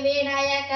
దేవేనాయక